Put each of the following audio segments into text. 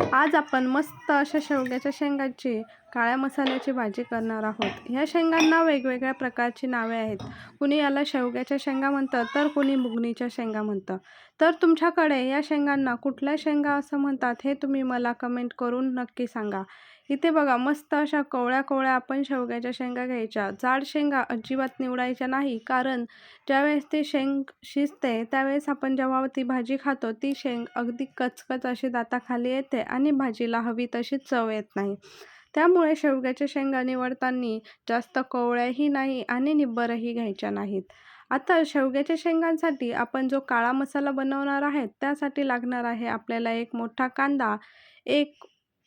आज आपण मस्त अशा शेवग्याच्या शेंगांची काळ्या मसाल्याची भाजी करणार आहोत. ह्या शेंगांना वेगवेगळ्या प्रकारची नावे आहेत. कुणी याला शेवग्याच्या शेंगा म्हणतं तर कुणी मुगणीच्या शेंगा म्हणतं. तर तुमच्याकडे या शेंगांना कुठल्या शेंगा असं म्हणतात हे तुम्ही मला कमेंट करून नक्की सांगा. इथे बघा मस्त अशा कोवळ्या कोवळ्या आपण शेवग्याच्या शेंगा घ्यायच्या. जाड शेंगा अजिबात निवडायच्या नाही कारण ज्यावेळेस ती शेंग शिजते त्यावेळेस आपण जेव्हा ती भाजी खातो ती शेंग अगदी कचकच अशी दाताखाली येते आणि भाजीला हवी तशी चव येत नाही. त्यामुळे शेवग्याच्या शेंगा निवडताना जास्त कोवळ्याही नाही आणि निब्बरही घ्यायच्या नाहीत. आता शेवग्याच्या शेंगांसाठी आपण जो काळा मसाला बनवणार आहेत त्यासाठी लागणार आहे आपल्याला एक मोठा कांदा एक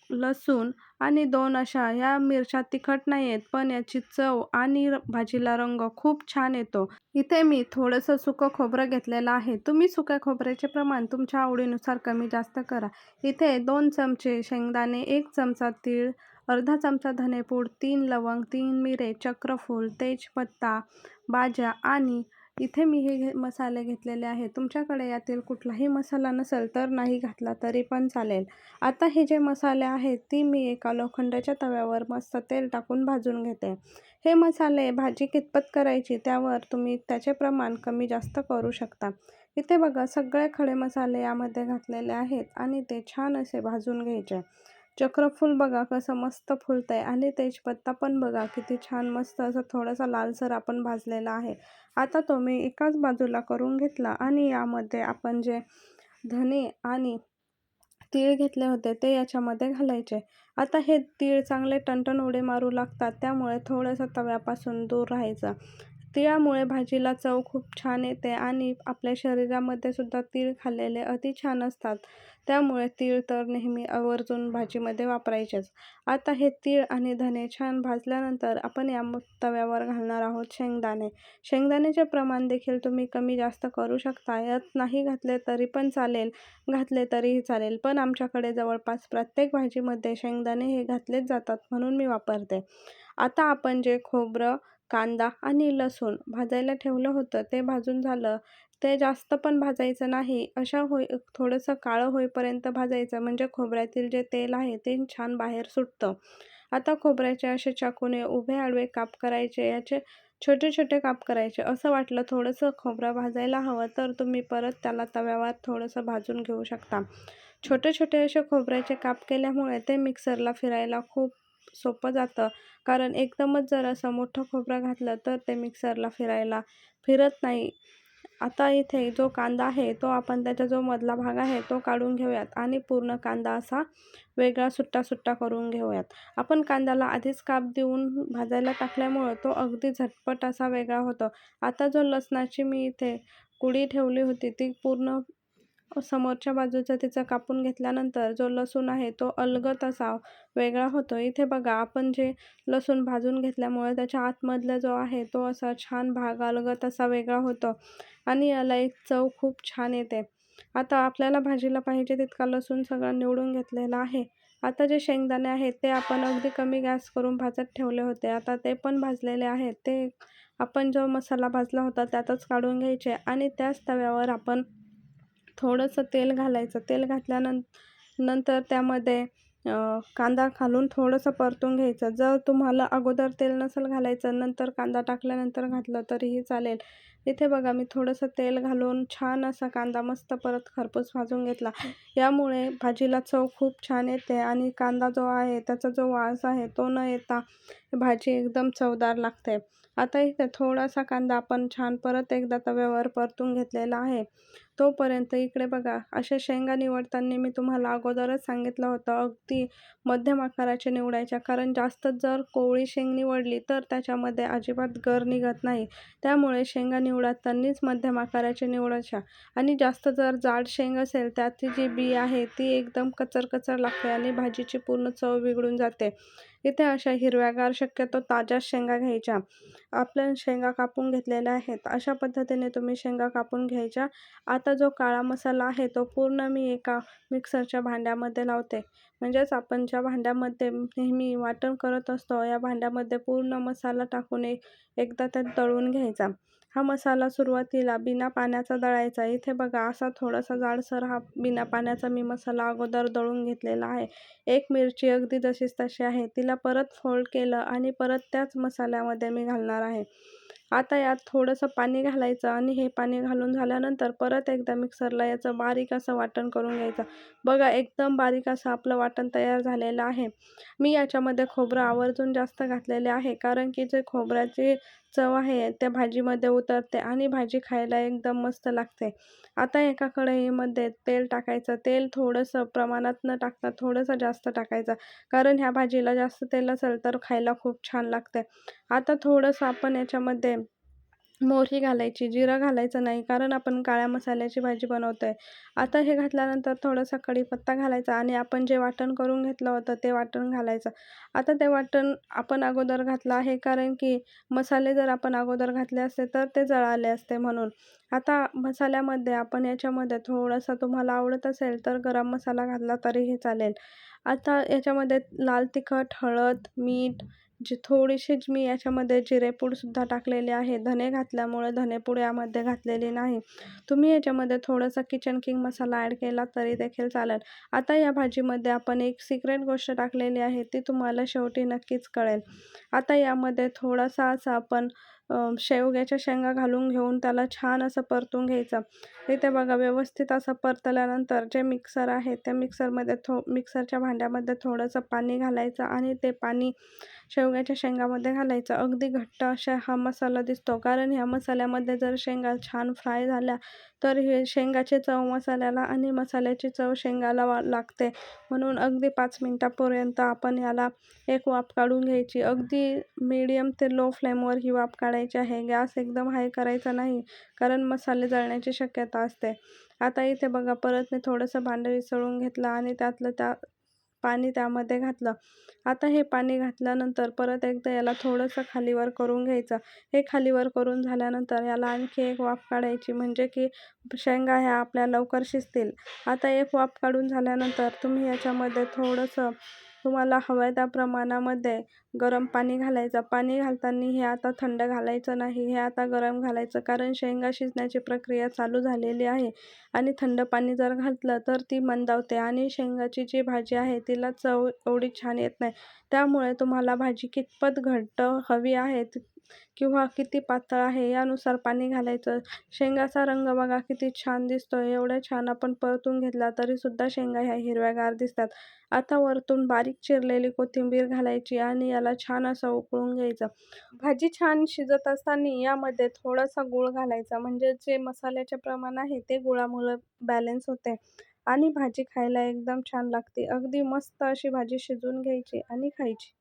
लसूण आणि दोन अशा ह्या मिरच्या तिखट नाही आहेत पण याची चव आणि र- भाजीला रंग खूप छान येतो. इथे मी थोडंसं सुकं खोबरं घेतलेलं आहे. तुम्ही सुक्या खोबऱ्याचे प्रमाण तुमच्या आवडीनुसार कमी जास्त करा. इथे दोन चमचे शेंगदाणे एक चमचा तीळ अर्धा चमचा धनेपूड तीन लवंग तीन मिरे चक्रफूल तेजपत्ता बाज्या आणि इथे मी हे घे मसाले घेतलेले आहेत. तुमच्याकडे यातील कुठलाही मसाला नसेल तर नाही घातला तरी पण चालेल. आता हे जे मसाले आहेत ती मी एका लोखंडाच्या तव्यावर मस्त तेल टाकून भाजून घेते. हे मसाले भाजी कितपत करायची त्यावर तुम्ही त्याचे प्रमाण कमी जास्त करू शकता. इथे बघा सगळे खडे मसाले यामध्ये घातलेले आहेत आणि ते छान असे भाजून घ्यायचे. चक्रफूल बघा कसं मस्त फुलतंय आणि तेजपत्ता पण बघा किती छान मस्त असं थोडासा लालसर आपण भाजलेला आहे. आता तो मी एकाच बाजूला करून घेतला आणि यामध्ये आपण जे धने आणि तीळ घेतले होते ते याच्यामध्ये घालायचे. आता हे तीळ चांगले टणटण उडे मारू लागतात त्यामुळे थोडंसं तव्यापासून दूर राहायचं. तिळामुळे भाजीला चव खूप छान येते आणि आपल्या शरीरामध्ये सुद्धा तीळ खाल्लेले अति छान असतात. त्यामुळे तीळ तर नेहमी आवर्जून भाजीमध्ये वापरायचेच. आता हे तीळ आणि धने छान भाजल्यानंतर आपण या तव्यावर घालणार आहोत शेंगदाणे. शेंगदाण्याचे प्रमाण देखील तुम्ही कमी जास्त करू शकता. यात नाही घातले तरी पण चालेल. घातले तरीही चालेल. पण आमच्याकडे जवळपास प्रत्येक भाजीमध्ये शेंगदाणे हे घातलेच जातात म्हणून मी वापरते. आता आपण जे खोबरं कांदा आणि लसूण भाजायला ठेवलं होतं. ते भाजून झालं. ते जास्त पण भाजायचं नाही. अशा होई थोडंसं काळं होईपर्यंत भाजायचं. म्हणजे खोबऱ्यातील जे तेल आहे ते छान बाहेर सुटतं. आता खोबऱ्याचे असे चाकूने उभे आडवे काप करायचे. याचे छोटे छोटे काप करायचे. असं वाटलं थोडंसं खोबरं भाजायला हवं तर तुम्ही परत त्याला तव्यावर थोडंसं भाजून घेऊ शकता. छोटे छोटे असे खोबऱ्याचे काप केल्यामुळे ते मिक्सरला फिरायला खूप सोपं जातं. कारण एकदमच जर असं मोठं खोबरं घातलं तर ते मिक्सरला फिरायला फिरत नाही. आता इथे जो कांदा आहे तो आपण त्याचा जो मधला भाग आहे तो काढून घेऊयात आणि पूर्ण कांदा असा वेगळा सुट्टा सुट्टा करून घेऊयात. आपण कांद्याला आधीच काप देऊन भाजायला टाकल्यामुळं तो अगदी झटपट असा वेगळा होतो. आता जो लसणाची मी इथे कुडी ठेवली होती ती पूर्ण समोरच्या बाजूचा तिचा कापून घेतल्यानंतर जो लसूण आहे तो अलगत असा वेगळा होतो. इथे बघा आपण जे लसूण भाजून घेतल्यामुळे त्याच्या आतमधला जो आहे तो असा छान भाग अलगत असा वेगळा होतो आणि याला एक चव खूप छान येते. आता आपल्याला भाजीला पाहिजे तितका लसूण सगळं निवडून घेतलेला आहे. आता जे शेंगदाणे आहेत ते आपण अगदी कमी गॅस करून भाजत ठेवले होते. आता ते पण भाजलेले आहेत. ते आपण जो मसाला भाजला होता त्यातच काढून घ्यायचे आणि त्याच तव्यावर आपण थोडंसं तेल घालायचं. तेल घातल्यानं नंतर त्यामध्ये कांदा घालून थोडंसं परतून घ्यायचं. जर तुम्हाला अगोदर तेल नसेल घालायचं नंतर कांदा टाकल्यानंतर घातलं तरीही चालेल. इथे बघा मी थोडंसं तेल घालून छान असा कांदा मस्त परत खरपूस भाजून घेतला. यामुळे भाजीला चव खूप छान येते आणि कांदा जो आहे त्याचा जो वास आहे तो न येता भाजी एकदम चवदार लागते. आता इथे थोडासा कांदा आपण छान परत एकदा तव्यावर परतून घेतलेला आहे. तोपर्यंत इकडे बघा अशा शेंगा निवडताना मी तुम्हाला अगोदरच सांगितलं होतं अगदी मध्यम आकाराचे निवडायच्या. कारण जास्त जर कोवळी शेंग निवडली तर त्याच्यामध्ये अजिबात गर निघत नाही. त्यामुळे शेंगा निवडतानाच मध्यम आकाराचे निवडायच्या. आणि जास्त जर जाड शेंग असेल त्याची जी बी आहे ती एकदम कचर कचर लागते आणि भाजीची पूर्ण चव बिघडून जाते. इथे अशा हिरव्यागार शक्यतो ताज्या शेंगा घ्यायच्या. आपल्या शेंगा कापून घेतलेल्या आहेत. अशा पद्धतीने तुम्ही शेंगा कापून घ्यायच्या. आता जो काळा मसाला आहे तो पूर्ण मी एका मिक्सरच्या भांड्यामध्ये लावते. म्हणजेच आपण ज्या भांड्यामध्ये नेहमी वाटण करत असतो या भांड्यामध्ये पूर्ण मसाला टाकून एक एकदा त्यात तळून घ्यायचा. हा मसाला सुरुवातीला बिना पाण्याचा दळायचा. इथे बघा असा थोडासा जाडसर हा बिना पाण्याचा मी मसाला अगोदर दळून घेतलेला आहे. एक मिरची अगदी जशीच तशी आहे. तिला परत फोल्ड केलं आणि परत त्याच मसाल्यामध्ये मी घालणार आहे. आता यात थोडंसं पाणी घालायचं आणि हे पाणी घालून झाल्यानंतर परत एकदा मिक्सरला याचं बारीक असं वाटण करून घ्यायचं. बघा एकदम बारीक असं आपलं वाटण तयार झालेलं आहे. मी याच्यामध्ये खोबरं आवर्जून जास्त घातलेले आहे कारण की जे खोबऱ्याची चव आहे त्या भाजीमध्ये उतरते आणि भाजी खायला एकदम मस्त लागते. आता एका कढईमध्ये तेल टाकायचं. तेल थोडंसं प्रमाणात न टाकता थोडंसं जास्त टाकायचं कारण ह्या भाजीला जास्त तेल असेल तर खायला खूप छान लागते. आता थोडंसं आपण याच्यामध्ये मोहरी घालायची जिरं घालायचं नाही कारण आपण काळ्या मसाल्याची भाजी बनवतो आहे आता हे घातल्यानंतर थोडासा कढीपत्ता घालायचा आणि आपण जे वाटण करून घेतलं होतं ते वाटण घालायचं. आता ते वाटण आपण अगोदर घातलं आहे कारण की मसाले जर आपण अगोदर घातले असते तर ते जळाले असते म्हणून. आता मसाल्यामध्ये आपण याच्यामध्ये थोडासा तुम्हाला आवडत असेल तर गरम मसाला घातला तरीही चालेल. आता याच्यामध्ये लाल तिखट हळद मीठ जे थोडीशी मी याच्यामध्ये जिरेपूडसुद्धा टाकलेले आहे. धने घातल्यामुळे धनेपूड यामध्ये घातलेली नाही. तुम्ही याच्यामध्ये थोडंसं किचन किंग मसाला ॲड केला तरी देखील चालेल. आता या भाजीमध्ये आपण एक सिक्रेट गोष्ट टाकलेली आहे ती तुम्हाला शेवटी नक्कीच कळेल. आता यामध्ये थोडासा असा आपण शेवग्याच्या शेंगा घालून घेऊन त्याला छान असं परतून घ्यायचं. इथे बघा व्यवस्थित असं परतल्यानंतर जे मिक्सर आहे त्या मिक्सरमध्ये थो मिक्सरच्या भांड्यामध्ये थोडंसं पाणी घालायचं आणि ते पाणी शेवग्याच्या शेंगामध्ये घालायचं. अगदी घट्ट अशा हा मसाला दिसतो. कारण ह्या मसाल्यामध्ये जर शेंगा छान फ्राय झाल्या तर हे शेंगाची चव मसाल्याला आणि मसाल्याची चव शेंगाला वा लागते. म्हणून अगदी पाच मिनटापर्यंत आपण याला एक वाफ काढून घ्यायची. अगदी मीडियम ते लो फ्लेमवर ही वाफ काढायची आहे. गॅस एकदम हाय करायचा नाही कारण मसाले जळण्याची शक्यता असते. आता इथे बघा परत मी थोडंसं भांडं विसळून घेतलं आणि त्यातलं त्या पाणी त्यामध्ये घातलं. आता हे पाणी घातल्यानंतर परत एकदा याला थोडंसं खालीवर करून घ्यायचं. हे खालीवर करून झाल्यानंतर याला आणखी एक वाफ काढायची म्हणजे की शेंगा ह्या आपल्या लवकर शिजतील. आता एक वाफ काढून झाल्यानंतर तुम्ही याच्यामध्ये थोडंसं तुम्हाला हव्या त्या प्रमाणामध्ये गरम पाणी घालायचं. पाणी घालताना हे आता थंड घालायचं नाही हे आता गरम घालायचं. कारण शेंगा शिजण्याची प्रक्रिया चालू झालेली आहे आणि थंड पाणी जर घातलं तर ती मंदावते आणि शेंगाची जी भाजी आहे तिला चव एवढी छान येत नाही. त्यामुळे तुम्हाला भाजी कितपत घट्ट हवी आहे किंवा किती पातळ आहे यानुसार पाणी घालायचं. शेंगाचा रंग बघा किती छान दिसतो एवढ्या छान आपण परतून घेतला तरीसुद्धा शेंगा ह्या हिरव्यागार दिसतात. आता वरतून बारीक चिरलेली कोथिंबीर घालायची आणि याला छान असं उकळून घ्यायचं. भाजी छान शिजत असताना यामध्ये थोडासा गूळ घालायचा. म्हणजे जे मसाल्याचे प्रमाण आहे ते गुळामुळे बॅलन्स होते. आणि भाजी खायला एकदम छान लागते. अगदी मस्त अशी भाजी शिजवून घ्यायची आणि खायची.